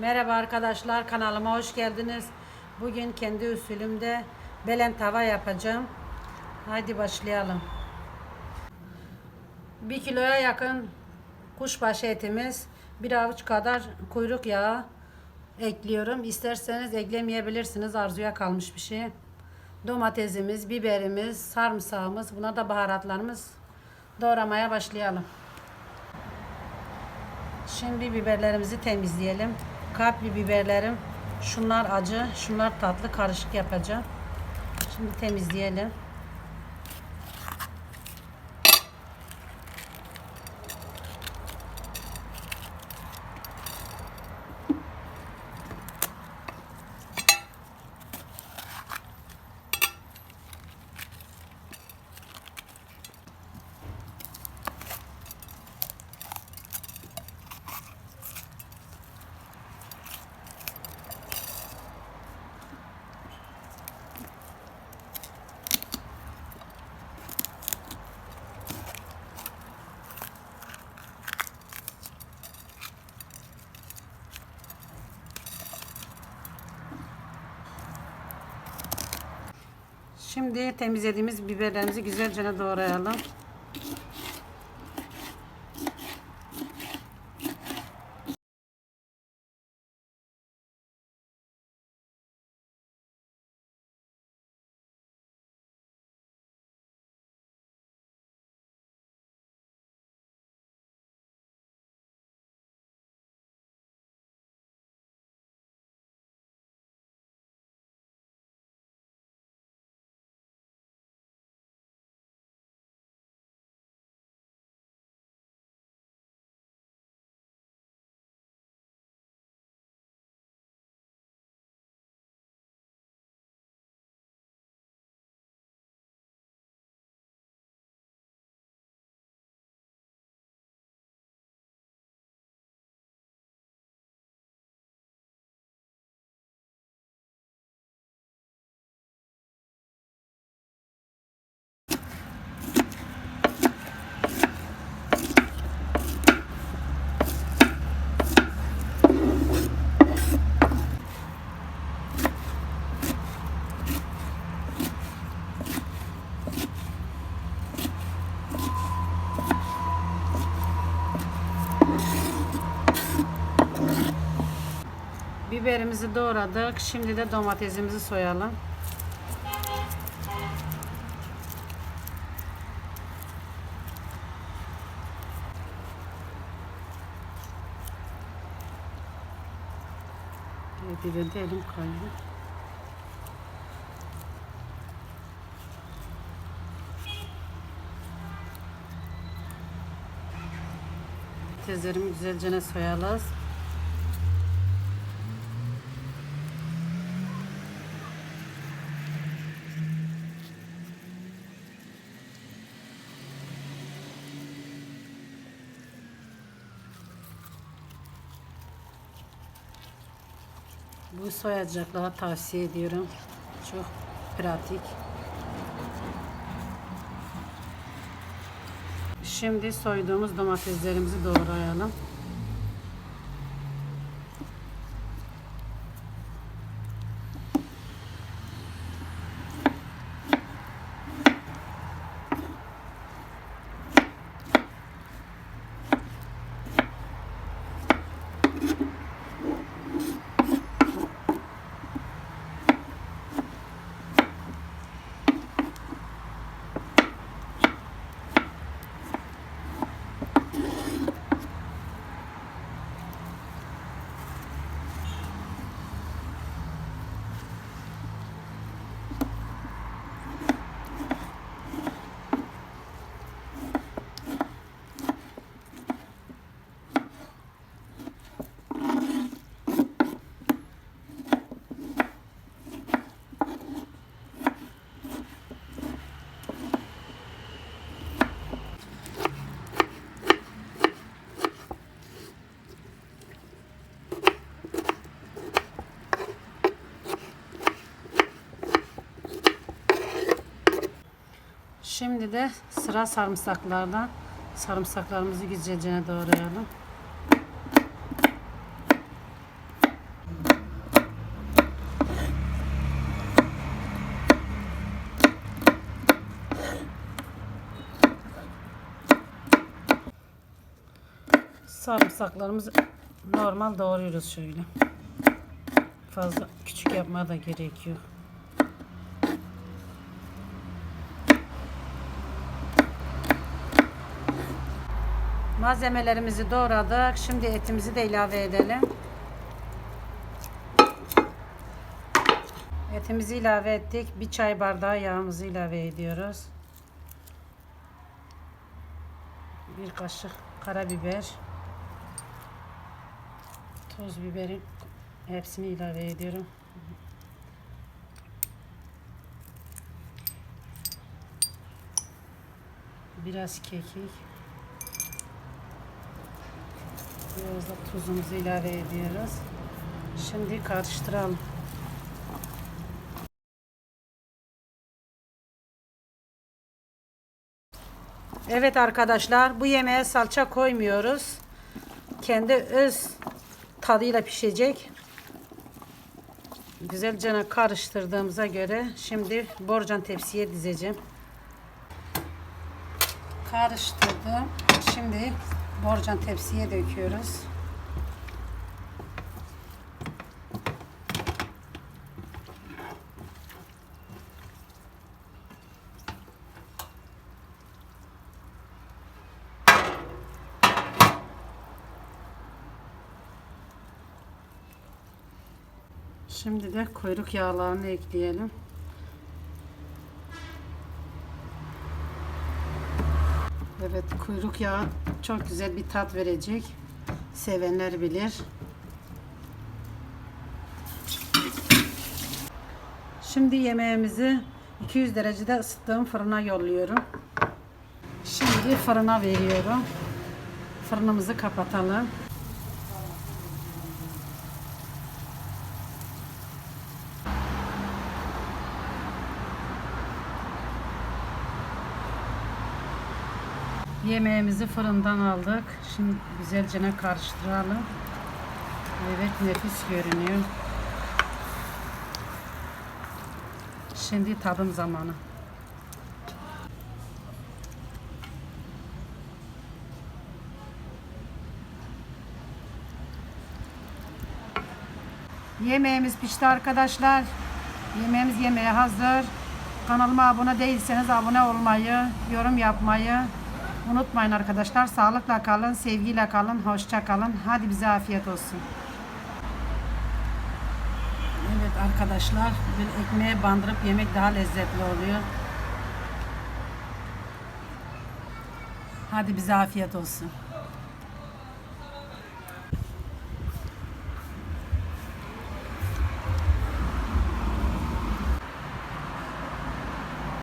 Merhaba arkadaşlar kanalıma hoş geldiniz. Bugün kendi usulümde belen tava yapacağım. Haydi başlayalım. Bir kiloya yakın kuşbaşı etimiz, bir avuç kadar kuyruk yağı ekliyorum. İsterseniz eklemeyebilirsiniz arzuya kalmış bir şey. Domatesimiz, biberimiz, sarımsağımız, buna da baharatlarımız doğramaya başlayalım. Şimdi biberlerimizi temizleyelim. Kapli biberlerim. Şunlar acı, şunlar tatlı karışık yapacağım. Şimdi temizleyelim. Şimdi temizlediğimiz biberlerimizi güzelce doğrayalım. Biberimizi doğradık. Şimdi de domatesimizi soyalım. Biberde elim kaydı. Domateslerimi güzelce soyalım. Bu soyacaklara tavsiye ediyorum. Çok pratik. Şimdi soyduğumuz domateslerimizi doğrayalım. Şimdi de sıra sarımsaklarda. Sarımsaklarımızı güzelce doğrayalım. sarımsaklarımızı normal doğruyoruz şöyle. Fazla küçük yapmaya da gerekiyor. Malzemelerimizi doğradık. Şimdi etimizi de ilave edelim. Etimizi ilave ettik. Bir çay bardağı yağımızı ilave ediyoruz. Bir kaşık karabiber. Toz biberi hepsini ilave ediyorum. Biraz kekik. Da tuzumuzu ilave ediyoruz. Şimdi karıştıralım. Evet arkadaşlar bu yemeğe salça koymuyoruz. Kendi öz tadıyla pişecek. Güzelce karıştırdığımıza göre şimdi borcam tepsiye dizeceğim. Karıştırdım. Şimdi borcam tepsiye döküyoruz. Şimdi de kuyruk yağlarını ekleyelim. Evet kuyruk yağı çok güzel bir tat verecek. Sevenler bilir. Şimdi yemeğimizi 200 derecede ısıttığım fırına yolluyorum. Şimdi fırına veriyorum. Fırınımızı kapatalım. Yemeğimizi fırından aldık. Şimdi güzelce karıştıralım. Evet nefis görünüyor. Şimdi tadım zamanı. Yemeğimiz pişti arkadaşlar. Yemeğimiz yemeğe hazır. Kanalıma abone değilseniz abone olmayı, yorum yapmayı unutmayın arkadaşlar. Sağlıkla kalın, sevgiyle kalın, hoşça kalın. Hadi bize afiyet olsun. Evet arkadaşlar, böyle ekmeğe bandırıp yemek daha lezzetli oluyor. Hadi bize afiyet olsun.